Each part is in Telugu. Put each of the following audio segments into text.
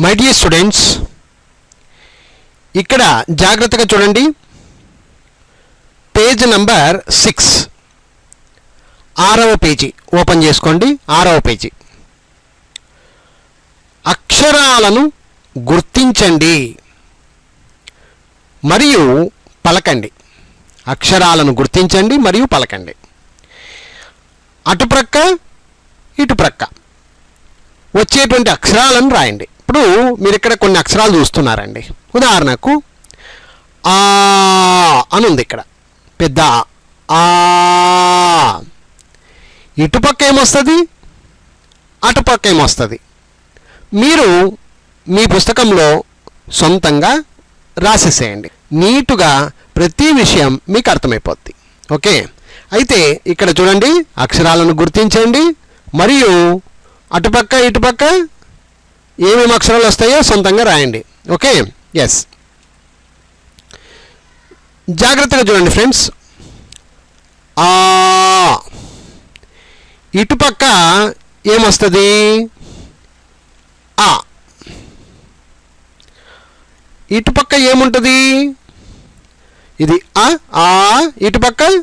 మై డియర్ స్టూడెంట్స్ ఇక్కడ జాగ్రత్తగా చూడండి. పేజ్ నంబర్ సిక్స్ ఆరవ పేజీ. ఓపెన్ చేసుకోండి. ఆరవ పేజీ. అక్షరాలను గుర్తించండి. మరియు పలకండి. అక్షరాలను గుర్తించండి మరియు పలకండి. అటుప్రక్క ఇటుప్రక్క. వచ్చేటువంటి అక్షరాలను రాయండి. ఇప్పుడు మీరు ఇక్కడ కొన్ని అక్షరాలు చూస్తున్నారండి. ఉదాహరణకు ఆ అని ఉంది ఇక్కడ. పెద్ద ఆ. ఇటుపక్క ఏమొస్తుంది? అటుపక్క ఏమొస్తుంది? మీరు మీ పుస్తకంలో సొంతంగా రాసేసేయండి. నీటుగా ప్రతి విషయం మీకు అర్థమైపోద్ది. ఓకే? అయితే ఇక్కడ చూడండి అక్షరాలను గుర్తించండి మరియు అటుపక్క ఇటుపక్క ఏమేమి అక్షరాలు వస్తాయో సొంతంగా రాయండి. ఓకే? ఎస్ జాగ్రత్తగా చూడండి ఫ్రెండ్స్. ఆ. ఇటుపక్క ఏమొస్తుంది? ఆ. ఇటుపక్క ఏముంటుంది? ఇది ఆ ఆ ఇటుపక్క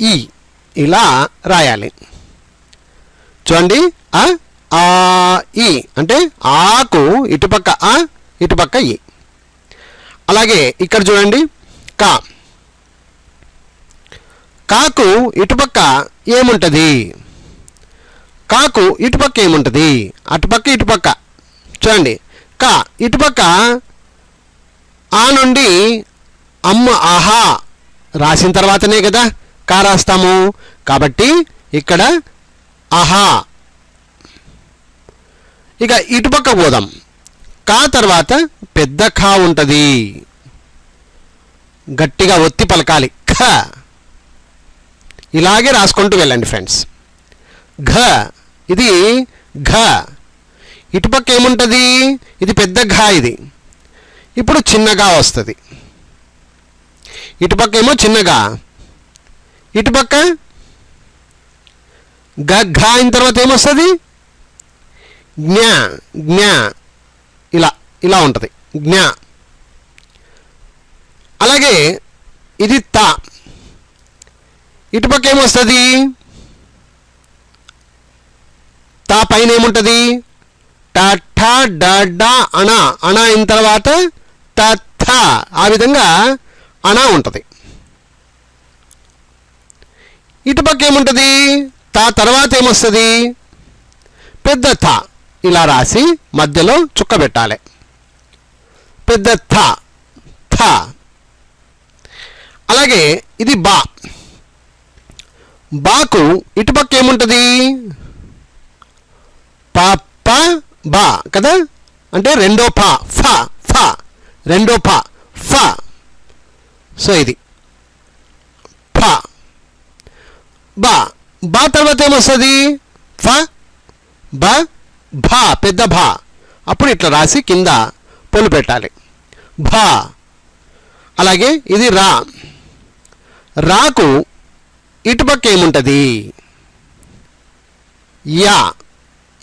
ఈ. ఇలా రాయాలి. చూడండి. ఆ ఆ ఈ అంటే ఆకు ఇటుపక్క ఆ ఇటుపక్క ఈ. అలాగే ఇక్కడ చూడండి కా. కాకు ఇటుపక్క ఏముంటుంది? కాకు ఇటుపక్క ఏముంటుంది? అటుపక్క ఇటుపక్క. చూడండి కా ఇటుపక్క ఆ నుండి అమ్మ ఆహా రాసిన తర్వాతనే కదా కా రాస్తాము. కాబట్టి ఇక్కడ ఆహా ఇక ఇటుపక్క పోదాం. కా తర్వాత పెద్ద ఖా ఉంటుంది. గట్టిగా ఒత్తి పలకాలి. ఖ ఇలాగే రాసుకుంటూ వెళ్ళండి ఫ్రెండ్స్. ఘ. ఇది ఘ. ఇటుపక్క ఏముంటుంది? ఇది పెద్ద ఘ ఇది. ఇప్పుడు చిన్నగా వస్తుంది. ఇటుపక్క ఏమో చిన్నగా ఇటుపక్క ఘ ఘ అయిన తర్వాత ఏమొస్తుంది? జ్ఞా జ్ఞా ఇలా ఇలా ఉంటుంది. జ్ఞా. అలాగే ఇది త. ఇటుపక్క ఏమొస్తుంది? తా పైన ఏముంటుంది టఠ డ అణ. అణ అయిన తర్వాత తథ ఆ విధంగా అణ ఉంటుంది. ఇటుపక్క ఏముంటుంది? తా తర్వాత ఏమొస్తుంది? పెద్ద థ. ఇలా రాసి మధ్యలో చుక్క పెట్టాలి. పెద్ద థ థ. అలాగే ఇది బా. బాకు ఇటుపక్క ఏముంటుంది? ప ప బా కదా? అంటే రెండో పా ఫ ఫ. రెండో ఫ ఫ. సో ఇది. ఫ. బా. బా తర్వాత ఏమొస్తుంది? ఫ. బ. భా పెద్ద భా. అప్పుడు ఇట్లా రాసి కింద పొలు పెట్టాలి. భా. అలాగే ఇది రా. రాకు ఇటుపక్క ఏముంటుంది? యా.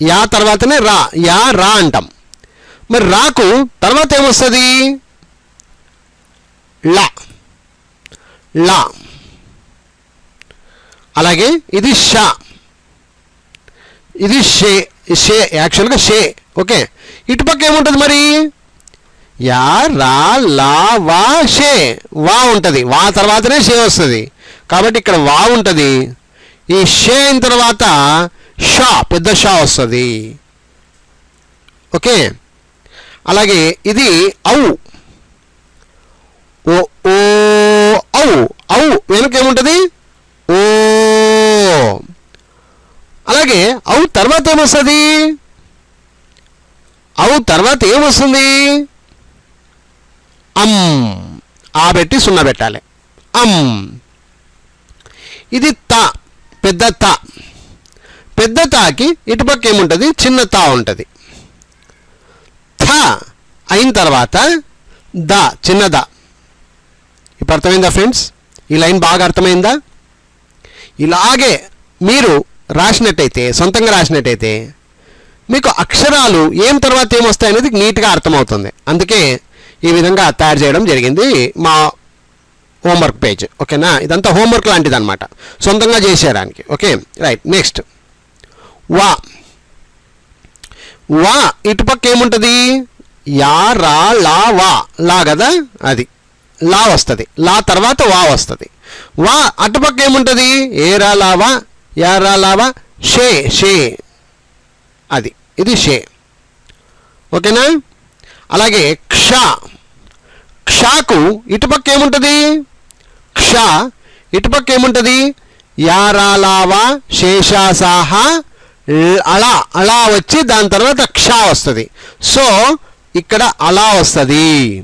యా తర్వాతనే రా. యా రా అంటాం. మరి రాకు తర్వాత ఏమొస్తుంది? లా. లా. అలాగే ఇది షా. ఇది షే. షే యాక్చువల్గా షే ఓకే. ఇటుపక్క ఏముంటుంది మరి? యా రా లా వా షే. వా ఉంటుంది. వా తర్వాతనే షే వస్తుంది. కాబట్టి ఇక్కడ వా ఉంటుంది. ఈ షే అయిన తర్వాత షా పెద్ద షా వస్తుంది. ఓకే. అలాగే ఇది ఔ. ఓ ఓ ఔ. ఔ వెనుక ఏముంటుంది? ఓ. అలాగే అవు తర్వాత ఏమొస్తుంది? అవు తర్వాత ఏమొస్తుంది? అమ్ ఆ పెట్టి సున్నా పెట్టాలి. అమ్ ఇది త పెద్ద త. పెద్ద తాకి ఇటుపక్క ఏముంటుంది? చిన్న తా ఉంటుంది. థ అయిన తర్వాత ద చిన్న ద. ఇప్పుడు అర్థమైందా ఫ్రెండ్స్? ఈ లైన్ బాగా అర్థమైందా? ఇలాగే మీరు రాసినట్టయితే సొంతంగా రాసినట్టయితే మీకు అక్షరాలు ఏం తర్వాత ఏమొస్తాయి అనేది నీట్గా అర్థమవుతుంది. అందుకే ఈ విధంగా తయారు చేయడం జరిగింది మా హోంవర్క్ పేజ్. ఓకేనా? ఇదంతా హోంవర్క్ లాంటిది అనమాట సొంతంగా చేసేయడానికి. ఓకే? రైట్. నెక్స్ట్. వా. వా ఇటుపక్క ఏముంటుంది? యా రా లా వా. లా కదా? అది. లా వస్తుంది. లా తర్వాత వా వస్తుంది. వా అటుపక్క ఏముంటుంది? ఏ రా లా వా. యారా లావా? షే షే. అది ఇది షే. ఓకేనా? అలాగే క్ష. క్షాకు ఇటుపక్క ఏముంటుంది? క్ష ఇటుపక్క ఏముంటుంది? యారాలావా శేషాసాహ అలా అలా వచ్చి దాని తర్వాత క్ష వస్తుంది. సో ఇక్కడ అలా వస్తుంది.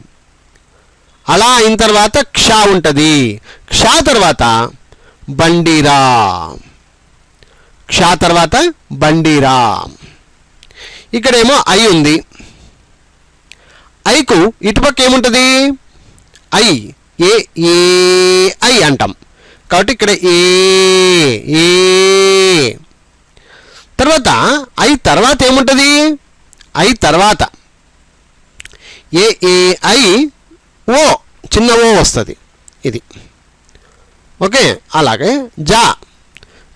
అలా అయిన తర్వాత క్ష ఉంటుంది. క్ష తర్వాత బండిరా. క్ష తర్వాత బండీరా ఇక్కడేమో ఐ ఉంది. ఐకు ఇటుపక్క ఏముంటుంది? ఐ. ఏ ఏ ఐ అంటాం. కాబట్టి ఇక్కడ ఏ ఏ. తర్వాత ఐ తర్వాత ఏముంటుంది? ఐ తర్వాత. ఏ ఏ ఐ. ఓ చిన్న ఓ వస్తుంది. ఇది. ఓకే అలాగే జా.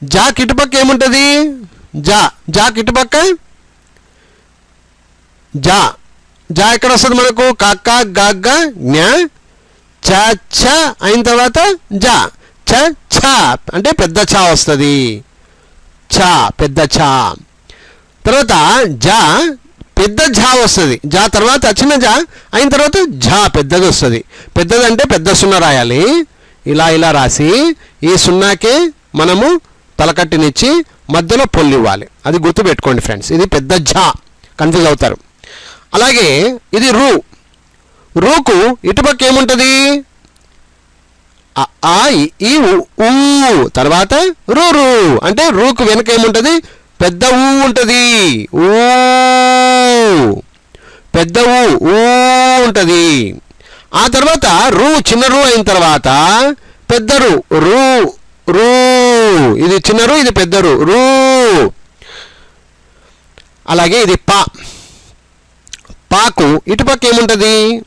జా కిటుపక్క ఏముంటుంది? జా. జా ఇటుపక్క జా. జా ఎక్కడ వస్తుంది మనకు? కక్క గగ్గ జ్ఞ చ ఛ అయిన తర్వాత జా. చ ఛ అంటే పెద్ద ఛ వస్తుంది. ఛ పెద్ద ఛ తర్వాత జా పెద్ద జా వస్తుంది. జా తర్వాత చిన్న జా అయిన తర్వాత జా పెద్దది వస్తుంది. పెద్దది అంటే పెద్ద సున్నా రాయాలి. ఇలా ఇలా రాసి ఈ సున్నాకే మనము తలకట్టినిచ్చి మధ్యలో పొల్లు ఇవ్వాలి అది గుర్తుపెట్టుకోండి ఫ్రెండ్స్. ఇది పెద్ద ఝా కన్ఫ్యూజ్ అవుతారు. అలాగే ఇది రూ. రూకు ఇటుపక్క ఏముంటుంది? ఆ, ఈ ఊ. తర్వాత రూ రూ. అంటే రూకు వెనక ఏముంటుంది? పెద్ద ఊ ఉంటుంది. ఊ. పెద్ద ఊ ఊ ఉంటుంది. ఆ తర్వాత రూ చిన్న రూ అయిన తర్వాత పెద్ద రూ. రూ రూ. ఇది చిన్న రూ ఇది పెద్దరు. రూ. అలాగే ఇది పా. పాకు ఇటుపక్క ఏముంటుంది?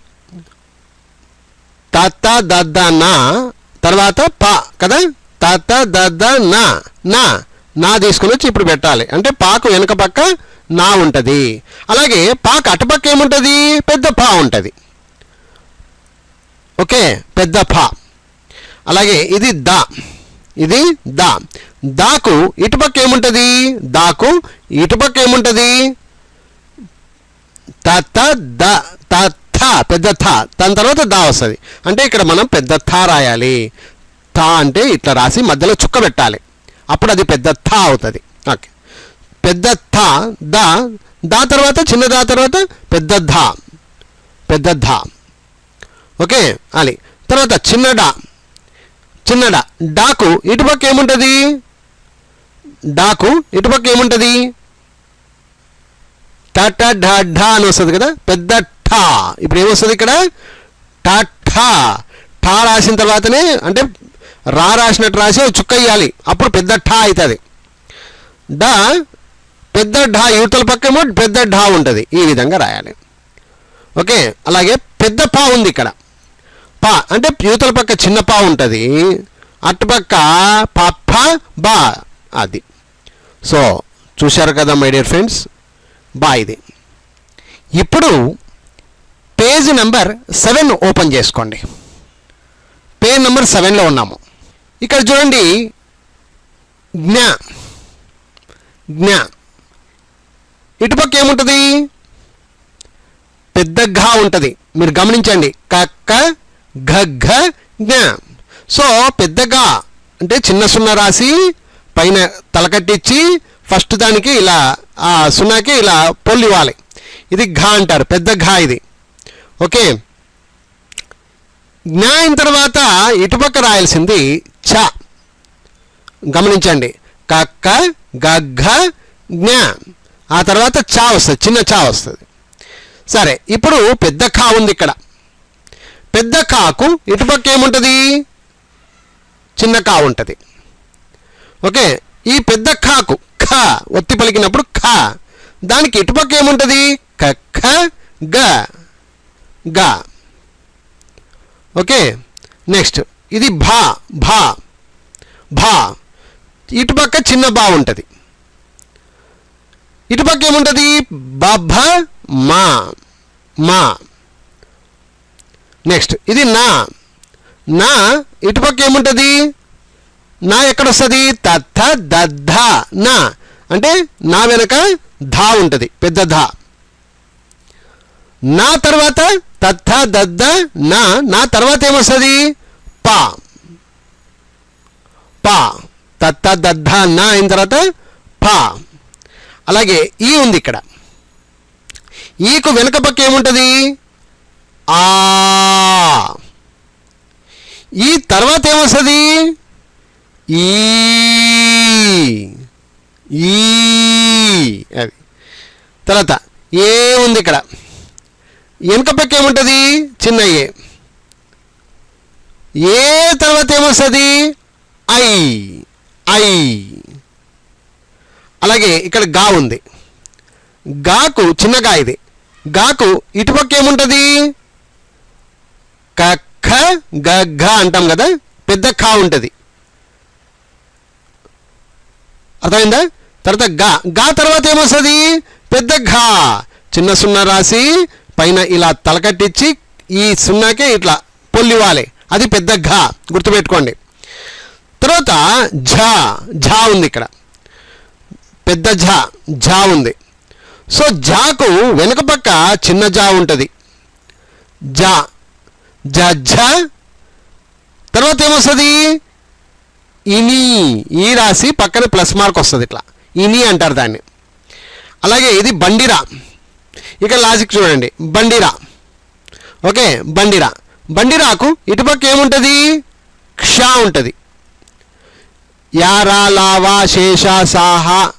తత్త దద్ద నా. తర్వాత పా కదా? తత్త దద్ద నా. నా. నా తీసుకుని వచ్చి ఇప్పుడు పెట్టాలి. అంటే పాకు వెనుక పక్క నా ఉంటుంది. అలాగే పాకు అటుపక్క ఏముంటుంది? పెద్ద పా ఉంటుంది. ఓకే? పెద్ద పా. అలాగే ఇది దా. ఇది దా. దాకు ఇటుపక్క ఏముంటుంది? దాకు ఇటుపక్క ఏముంటుంది? త ద త పెద్ద థ. దాని తర్వాత దా వస్తుంది. అంటే ఇక్కడ మనం పెద్ద థ రాయాలి. థ అంటే ఇట్లా రాసి మధ్యలో చుక్క పెట్టాలి. అప్పుడు అది పెద్ద థ అవుతుంది. ఓకే. పెద్ద థ ద. దా తర్వాత చిన్న దా తర్వాత పెద్ద ధ. పెద్ద ధ. ఓకే అది తర్వాత చిన్న డా. చిన్న డా డాకు ఇటుపక్క ఏముంటుంది? డాకు ఇటుపక్క ఏముంటుంది? టట ఢ ఢ అని వస్తుంది కదా? పెద్ద ఠా. ఇప్పుడు ఏమొస్తుంది ఇక్కడ? టఠా ఠా. రాసిన తర్వాతనే అంటే రా రాసినట్టు రాసి చుక్క ఇవ్వాలి అప్పుడు పెద్ద ఠా అవుతుంది డా పెద్ద ఢా యువతల పక్కేమో పెద్ద ఢా ఉంటుంది. ఈ విధంగా రాయాలి. ఓకే? అలాగే పెద్ద పా ఉంది ఇక్కడ. పా. అంటే యూతల పక్క చిన్న పా ఉంటుంది అటుపక్క పప్ప బా అది. సో చూశారు కదా మై డియర్ ఫ్రెండ్స్ బా ఇది. ఇప్పుడు పేజ్ నెంబర్ సెవెన్ ఓపెన్ చేసుకోండి. పేజ్ నెంబర్ సెవెన్లో ఉన్నాము. ఇక్కడ చూడండి జ్ఞ. జ్ఞ. ఇటుపక్క ఏముంటుంది? పెద్ద ఘా ఉంటుంది. మీరు గమనించండి. కక్క ఘ ఘ జ్ఞ సో పెద్దగా అంటే చిన్న సున్న రాసి పైన తలకట్టిచ్చి ఫస్ట్ దానికి ఇలా ఆ సున్నాకి ఇలా పొల్లివ్వాలి. ఇది ఘా అంటారు పెద్ద ఘా ఇది. ఓకే. జ్ఞా అయిన తర్వాత ఇటుపక్క రాయాల్సింది చ. గమనించండి. కక్క గగ్గ జ్ఞా ఆ తర్వాత చా వస్తుంది చిన్న చా వస్తుంది. సరే ఇప్పుడు పెద్ద ఖా ఉంది ఇక్కడ. పెద్ద కాకు ఇటుపక్క ఏముంటుంది? చిన్న కా ఉంటుంది. ఓకే ఈ పెద్ద కాకు ఖ ఒత్తి పలికినప్పుడు ఖ దానికి ఇటుపక్క ఏముంటుంది? కక్క గ గ. ఓకే నెక్స్ట్ ఇది భా భా భా. ఇటుపక్క చిన్న బా ఉంటుంది. ఇటుపక్క ఏముంటుంది? బభ మా మా. నెక్స్ట్ ఇది నా. నా ఇటుపక్క ఏముంటుంది? నా ఎక్కడ వస్తుంది తత్థ దద్ధ నా. అంటే నా వెనక ధా ఉంటుంది. పెద్ద ధా. నా తర్వాత తత్థ దద్ద నా. నా తర్వాత ఏమొస్తుంది? పా. పా. తత్త దద్ద నా అయిన తర్వాత పా. అలాగే ఈ ఉంది ఇక్కడ. ఈకు వెనుక పక్క ఏముంటుంది? ఆ. ఈ తర్వాత ఏమొస్తుంది? ఈ. ఈ. అది. తర్వాత ఏ ఉంది ఇక్కడ? వెనుక పక్క ఏముంటుంది? చిన్న ఏ. ఏ తర్వాత ఏమొస్తుంది? ఐ. ఐ. అలాగే ఇక్కడ గా ఉంది. గాకు చిన్నగా ఇది. గాకు ఇటుపక్క ఏముంటుంది? కఖ గఘ అంటాం కదా? పెద్ద ఖ ఉంటుంది. అర్థమైందా? తర్వాత గా గా తర్వాత ఏమొస్తుంది? పెద్ద ఘా. చిన్న సున్నా రాసి పైన ఇలా తలకట్టించి ఈ సున్నాకే ఇట్లా పొల్లివ్వాలి. అది పెద్ద ఘా. గుర్తుపెట్టుకోండి. తర్వాత ఝా. ఝా ఉంది ఇక్కడ. పెద్ద ఝా. ఝా ఉంది. సో ఝాకు వెనుక పక్క చిన్న జా ఉంటుంది. జా జ తర్వాత ఏమొస్తుంది? ఇని. ఈ రాసి పక్కన ప్లస్ మార్క్ వస్తుంది ఇట్లా. ఇని అంటారు దాన్ని. అలాగే ఇది బండిరా. ఇక లాజిక్ చూడండి. బండిరా. ఓకే బండిరా. బండిరాకు ఇటుపక్క ఏముంటుంది? క్ష ఉంటుంది. యారా లావా శేష సాహ.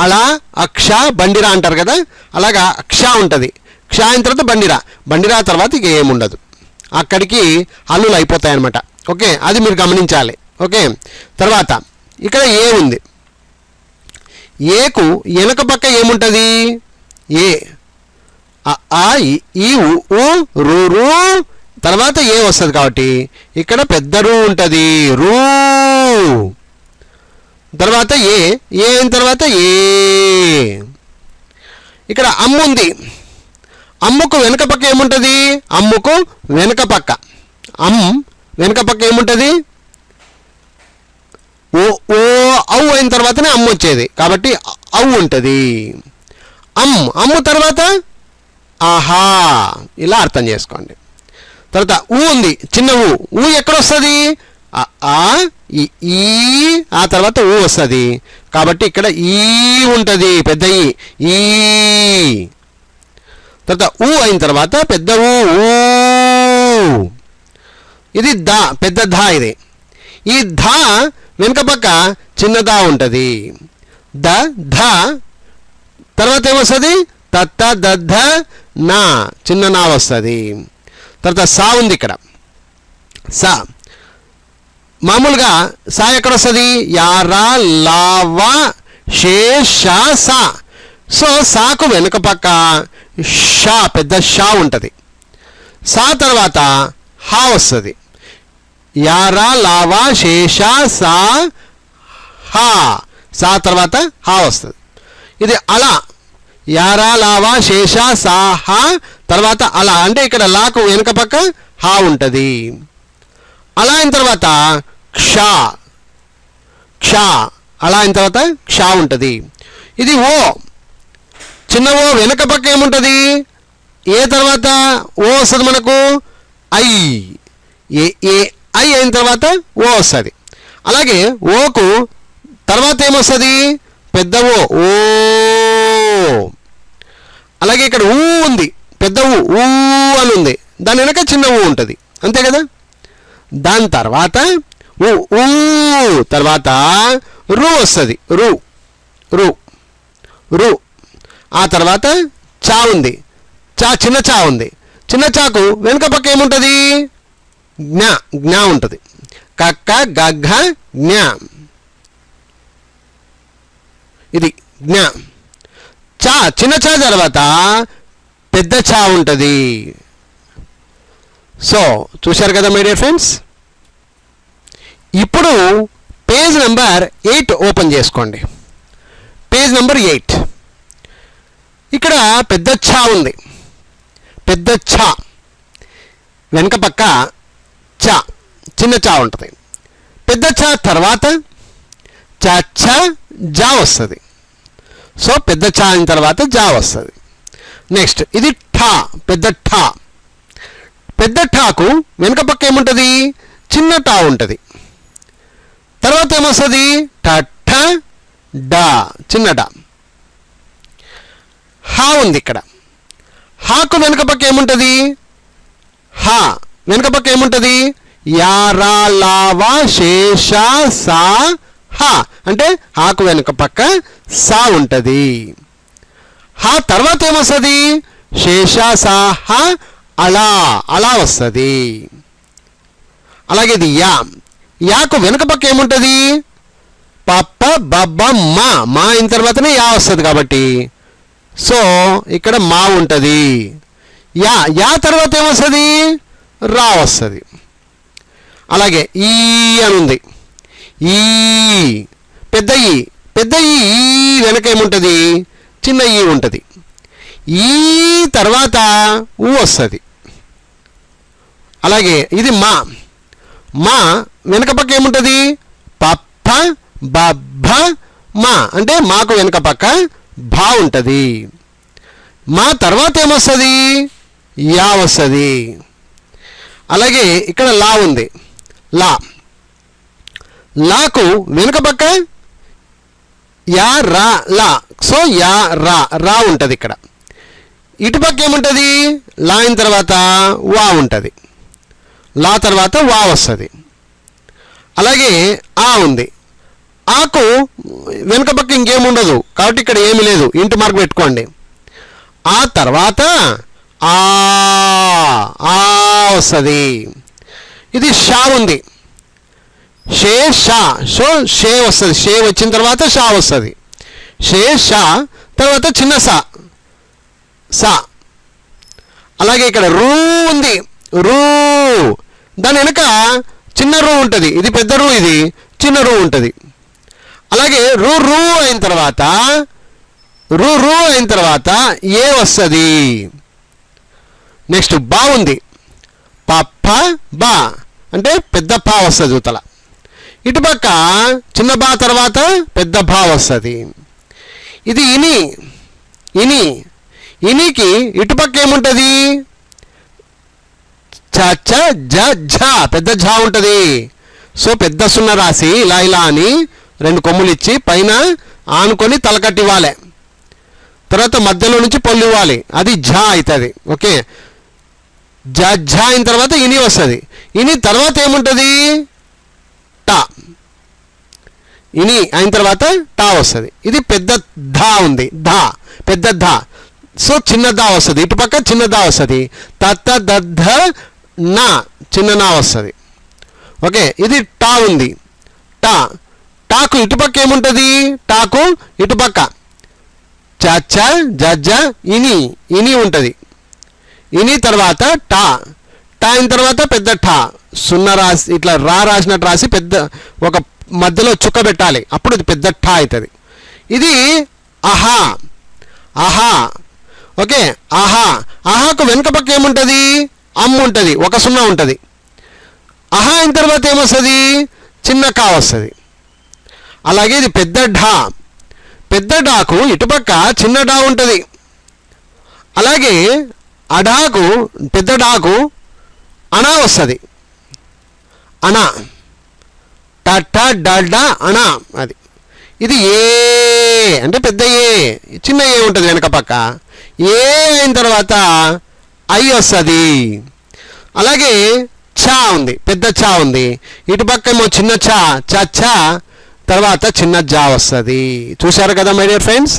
అలా అక్ష బండిరా అంటారు కదా? అలాగా అక్ష ఉంటుంది. క్ష అయిన తర్వాత బండిరా. బండిరా తర్వాత ఇక ఏముండదు. అక్కడికి అల్లులు అయిపోతాయి అనమాట ఓకే? అది మీరు గమనించాలి. ఓకే? తర్వాత ఇక్కడ ఏ ఉంది? ఏకు వెనక పక్క ఏముంటుంది? ఏ. ఆ ఈ ఉ, ఊ రు రూ. తర్వాత ఏ వస్తుంది కాబట్టి? ఇక్కడ పెద్ద రూ ఉంటుంది. రూ. తర్వాత ఏ. ఏ అయిన తర్వాత ఏ. ఇక్కడ అమ్ము ఉంది అమ్ముకు వెనుక పక్క ఏముంటుంది? అమ్ముకు వెనుక పక్క. అమ్ వెనుక పక్క ఏముంటుంది? ఓ ఓ అవు అయిన తర్వాతనే అమ్ము వచ్చేది. కాబట్టి అవు ఉంటుంది. అమ్ అమ్ము తర్వాత ఆహా ఇలా అర్థం చేసుకోండి. తర్వాత ఊ ఉంది చిన్న ఊ. ఊ ఎక్కడ వస్తుంది ఆ, ఈ ఈ ఆ తర్వాత ఊ వస్తుంది. కాబట్టి ఇక్కడ ఈ ఉంటుంది పెద్ద ఈ. తర్వాత ఊ అయిన తర్వాత పెద్ద ఊ ఊ. ఇది దా పెద్ద ధా ఇది. ఈ ధా వెనుక పక్క చిన్న దా ఉంటుంది. ద ధ. తర్వాత ఏమొస్తుంది? తత్త దద్ధ నా. చిన్న నా వస్తుంది. తర్వాత సా ఉంది ఇక్కడ. సా. మామూలుగా సా ఎక్కడ వస్తుంది యారా లావా షే షా సా. సో సాకు వెనుక పక్క షా పెద్ద షా ఉంటుంది. సా తర్వాత హా వస్తుంది. యారా లావా శేష సా హా. సా తర్వాత హా వస్తుంది. ఇది అలా. యారా లావా శేష సా హా తర్వాత అలా. అంటే ఇక్కడ లాకు వెనుక పక్క హా ఉంటుంది. అలా అయిన తర్వాత క్షా. క్షా. అలా అయిన తర్వాత క్షా ఉంటుంది. ఇది ఓ. చిన్న ఓ వెనక పక్క ఏముంటుంది? ఏ తర్వాత ఓ వస్తుంది మనకు? ఐ. ఏ ఏ ఐ అయిన తర్వాత ఓ వస్తుంది. అలాగే ఓకు తర్వాత ఏమొస్తుంది? పెద్ద ఓ ఓ. అలాగే ఇక్కడ ఊ ఉంది. పెద్ద ఊ ఊ అని ఉంది. దాని వెనక చిన్న ఊ ఉంటుంది. అంతే కదా? దాని తర్వాత ఊ ఊ తర్వాత రు వస్తుంది. రు రు రు. ఆ తర్వాత చా ఉంది. చా చిన్న చా ఉంది. చిన్న చాకు వెనుక పక్క ఏముంటుంది? జ్ఞా జ్ఞా ఉంటుంది. కక్క గగ్గ జ్ఞా. ఇది జ్ఞా. చా చిన్న చా తర్వాత పెద్ద చా ఉంటుంది. సో చూశారు కదా మై డియర్ ఫ్రెండ్స్? ఇప్పుడు పేజ్ నెంబర్ ఎయిట్ ఓపెన్ చేసుకోండి. Page number eight. ఇక్కడ పెద్ద ఛా ఉంది. పెద్ద ఛా. వెనక పక్క చా. చిన్న చా ఉంటుంది. పెద్ద చా తర్వాత చా చా జా వస్తుంది. సో పెద్ద చా అయిన తర్వాత జా వస్తుంది. నెక్స్ట్ ఇది ఠా పెద్ద ఠా. పెద్ద ఠాకు వెనుక పక్క ఏముంటుంది? చిన్న టా ఉంటుంది. తర్వాత ఏమొస్తుంది? టఠ డా చిన్న డా హా ఉంది ఇక్కడ. హాకు వెనుక పక్క ఏముంటుంది? హా వెనుక పక్క ఏముంటుంది? యారా లావా శేష సా హా. అంటే హాకు వెనుక పక్క సా ఉంటుంది. హా తర్వాత ఏమొస్తుంది? శేష సా హా అలా అలా వస్తుంది. అలాగే ఇది యా. యాకు వెనుక పక్క ఏముంటుంది? పప్ప బబ్బ మా. మా అయిన తర్వాతనే యా వస్తుంది కాబట్టి. సో ఇక్కడ మా ఉంటుంది. యా యా తర్వాత ఏమొస్తుంది? రా వస్తుంది. అలాగే ఈ అని ఉంది ఈ పెద్ద ఈ పెద్ద ఈ వెనక ఏముంటుంది? చిన్న ఈ ఉంటుంది. ఈ తర్వాత ఊ వస్తుంది. అలాగే ఇది మా. మా వెనక పక్క ఏముంటుంది? పప్ప బబ్బ మా. అంటే మాకు వెనక పక్క భా ఉంటుంది మా తర్వాత ఏమొస్తుంది? యా వస్తుంది. అలాగే ఇక్కడ లా ఉంది. లా. లాకు వెనుక పక్క యా రా లా. సో యా రా రా ఉంటుంది ఇక్కడ. ఇటుపక్క ఏముంటుంది? లా అయిన తర్వాత వా ఉంటుంది. లా తర్వాత వా వస్తుంది. అలాగే ఆ ఉంది. ఆకు వెనుక పక్క ఇంకేముండదు. కాబట్టి ఇక్కడ ఏమీ లేదు. ఇంటి మార్క్ పెట్టుకోండి. ఆ తర్వాత ఆ ఆ వస్తుంది. ఇది షా ఉంది. షే షా. సో షే వస్తుంది. షే వచ్చిన తర్వాత షా వస్తుంది. షే షా తర్వాత చిన్న సా. సా. అలాగే ఇక్కడ రూ ఉంది. రూ. దాని వెనుక చిన్న రూ ఉంటుంది. ఇది పెద్ద రూ ఇది. చిన్న రూ ఉంటుంది. అలాగే రు రు అయిన తర్వాత రు రు అయిన తర్వాత ఏ వస్తుంది? నెక్స్ట్ బా ఉంది. పప్ప బా. అంటే పెద్ద పా వస్తుంది ఉతల ఇటుపక్క చిన్న బా తర్వాత పెద్ద బా వస్తుంది. ఇది ఇని ఇని. ఇనికి ఇటుపక్క ఏముంటుంది? చ చ జ ఝ. పెద్ద ఝ ఉంటుంది. సో పెద్ద సున్న రాసి ఇలా ఇలా అని రెండు కొమ్ములు ఇచ్చి పైన ఆనుకొని తలకట్టి ఇవ్వాలి తర్వాత మధ్యలో నుంచి పళ్ళు ఇవ్వాలి. అది ఝ అవుతుంది. ఓకే? జ ఝ అయిన తర్వాత ఇని వస్తుంది. ఇని తర్వాత ఏముంటుంది? టా. ఇని అయిన తర్వాత టా వస్తుంది. ఇది పెద్ద ధా ఉంది. ధా. పెద్ద ధా. సో చిన్న దా వస్తుంది. ఇటుపక్క చిన్న దా వస్తుంది. తత్త దద్ధ నా చిన్న నా వస్తుంది. ఓకే? ఇది టా ఉంది. టా. టాకు ఇటుపక్క ఏముంటుంది? టాకు ఇటుపక్క. చచ్చ జజ్జ ఇని ఇని ఉంటుంది. ఇని తర్వాత టా. టా అయిన తర్వాత పెద్ద టా సున్నా రాసి ఇట్లా రా రాసినట్టు రాసి పెద్ద ఒక మధ్యలో చుక్క పెట్టాలి. అప్పుడు ఇది పెద్ద టా అవుతుంది ఇది అహా. అహా. ఓకే ఆహా ఆహాకు వెనుక పక్క ఏముంటుంది? అమ్ము ఉంటుంది. ఒక సున్నా ఉంటుంది. అహా అయిన తర్వాత ఏమొస్తుంది? చిన్న కా వస్తుంది. అలాగే ఇది పెద్ద ఢా. పెద్ద డాకు ఇటుపక్క చిన్న డా ఉంటుంది. అలాగే అడాకు పెద్ద డాకు అనా వస్తుంది. అనా. టట డడ అనా అది. ఇది ఏ అంటే పెద్ద ఏ చిన్న ఏ ఉంటుంది వెనక పక్క. ఏ అయిన తర్వాత ఐ వస్తుంది. అలాగే చా ఉంది పెద్ద చా ఉంది. ఇటు పక్క ఏమో చిన్న చా చా చా తర్వాత చిన్న జా వస్తుంది. చూశారు కదా మై డియర్ ఫ్రెండ్స్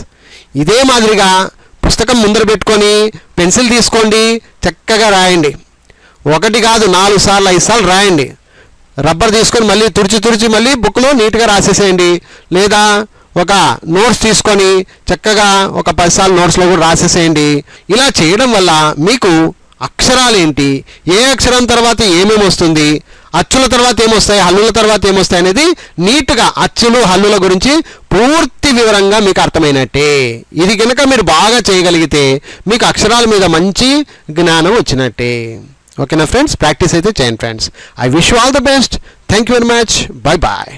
ఇదే మాదిరిగా పుస్తకం ముందర పెట్టుకొని పెన్సిల్ తీసుకోండి చక్కగా రాయండి. ఒకటి కాదు నాలుగు సార్లు ఐదు సార్లు రాయండి. రబ్బర్ తీసుకొని మళ్ళీ తుడిచి తుడిచి మళ్ళీ బుక్లో నీట్గా రాసేసేయండి. లేదా ఒక నోట్స్ తీసుకొని చక్కగా ఒక పదిసార్లు నోట్స్లో కూడా రాసేసేయండి. ఇలా చేయడం వల్ల మీకు అక్షరాలు ఏంటి? ఏ అక్షరం తర్వాత ఏమేమి వస్తుంది? అచ్చుల తర్వాత ఏమొస్తాయి? హల్లుల తర్వాత ఏమొస్తాయి అనేది నీట్గా అచ్చులు హల్లుల గురించి పూర్తి వివరంగా మీకు అర్థమైనట్టే. ఇది కనుక మీరు బాగా చేయగలిగితే మీకు అక్షరాల మీద మంచి జ్ఞానం వచ్చినట్టే. ఓకేనా ఫ్రెండ్స్? ప్రాక్టీస్ అయితే చేయండి friends. I wish all the best. Thank you very much. Bye bye.